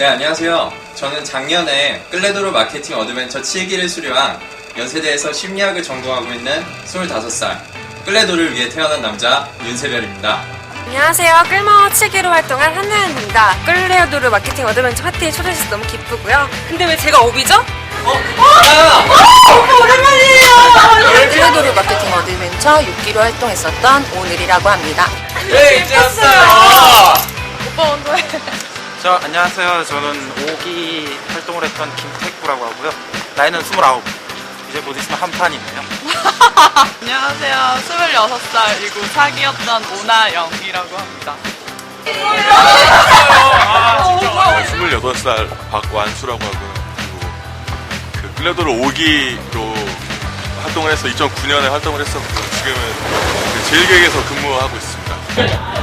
네, 안녕하세요. 저는 작년에 끌레도르 마케팅 어드벤처 7기를 수료한 연세대에서 심리학을 전공하고 있는 25살 끌레도를 위해 태어난 남자 윤세별입니다. 안녕하세요. 끌마워 7기로 활동한 한나연입니다. 끌레어도르 마케팅 어드벤처 파티에 초대해주셔서 너무 기쁘고요. 근데 왜 제가 오비죠? 끌레도르 마케팅 어드벤처 6기로 활동했었던 오늘이라고 합니다. 네, 이제 왔어요! 오빠 온도해. 저 안녕하세요. 저는 5기 활동을 했던 김택구라고 하고요. 나이는 29. 이제 곧 있으면 한 판이네요. 안녕하세요. 26살이고 사귀었던 오나영이라고 합니다. 28살 박완수라고 하고요. 그리고 그 클레도르 5기로 활동을 해서 2009년에 활동을 했었고 지금은 그 제일객에서 근무하고 있습니다.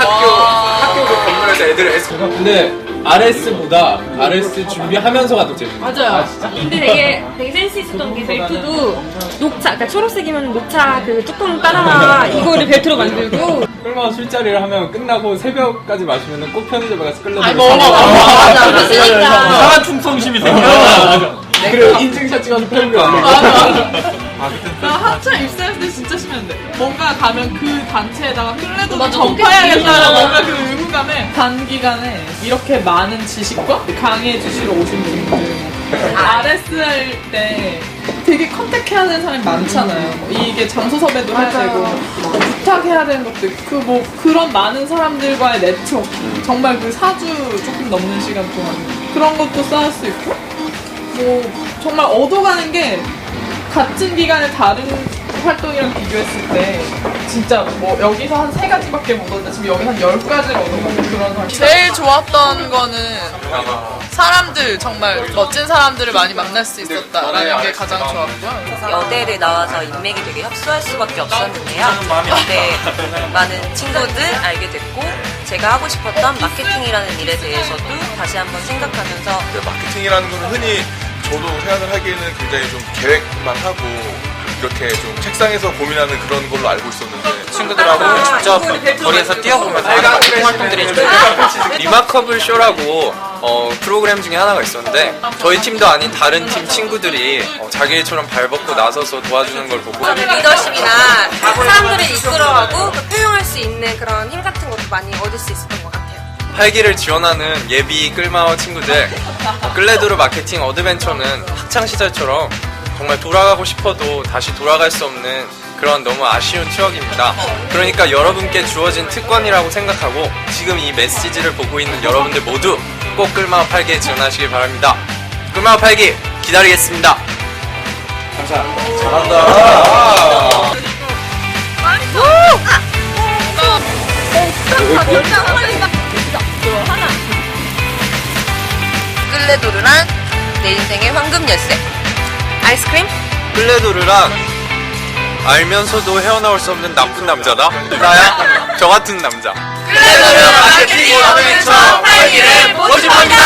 학교 학교 그 건물에서 애들을 애쓰 근데 RS보다 RS 준비하면서가 더 재밌는 거 맞아요. 근데 되게 되게 센스 있었던 게 벨트도 녹차, 그러니까 초록색이면 녹차 그 뚜껑 따라가 이거를 벨트로 만들고. 끌마 술자리를 하면 끝나고 새벽까지 마시면 꼭 편의점에 가서 끌려 아, 먹어, 먹어. 맞아, 그러니까. 이상한 충성심이 생겨. 그리고 인증샷 찍어서 편의점 나 한참 입사했을 때 진짜 심했는데. 뭔가 가면 그 단체에다가 클레도 전파해야겠다는 뭔가 그 의무감에 단기간에 이렇게 많은 지식과 강의 주시러 오신 분들. RS 할 때 되게 컨택해야 되는 사람이 많잖아요. 뭐 이게 장소 섭외도 해야 되고 뭐 부탁해야 되는 것도 있고 그뭐 그런 많은 사람들과의 네트워크 정말 그 4주 조금 넘는 시간 동안 그런 것도 쌓을 수 있고 뭐 정말 얻어가는 게 같은 기간에 다른 활동이랑 비교했을 때 진짜 뭐 여기서 한 세 가지밖에 못 얻었는데 지금 여기 한열 가지를 얻어가는 그런 활동. 제일 좋았던 거는 사람들 정말 멋진 사람들을 많이 만날 수 있었다라는 게 가장 좋았고요. 여대를 나와서 인맥이 되게 협소할 수밖에 없었는데요. 여대 많은 친구들 알게 됐고 제가 하고 싶었던 마케팅이라는 일에 대해서도 다시 한번 생각하면서 마케팅이라는 건 흔히 저도 생각을 하기에는 굉장히 좀 계획만 하고 이렇게 좀 책상에서 고민하는 그런 걸로 알고 있었는데 친구들하고 직접 거리에서 뛰어보면서 하는 마케팅 활동들이 좀 리마커블 쇼라고 어, 프로그램 중에 하나가 있었는데 저희 팀도 아닌 다른 팀 친구들이 어, 자기 일처럼 발벗고 나서서 도와주는 걸 보고 리더십이나 사람들을 이끌어가고 그 표현할 수 있는 그런 힘 같은 것도 많이 얻을 수 있었던 것 같아요. 활기를 지원하는 예비 끌마워 친구들 어, 끌레도르 마케팅 어드벤처는 학창 시절처럼 정말 돌아가고 싶어도 다시 돌아갈 수 없는 그런 너무 아쉬운 추억입니다. 그러니까 여러분께 주어진 특권이라고 생각하고 지금 이 메시지를 보고 있는 여러분들 모두 꼭 끌마워 팔기에 지원하시길 바랍니다. 끌마워 팔기 기다리겠습니다. 끌레도르란 내 인생의 황금 열쇠. 아이스크림? 끌레도르란 알면서도 헤어나올 수 없는 나쁜 남자다? 나야? 저 같은 남자. 끌레도르 마케팅 어드벤처 활기를 모집합니다!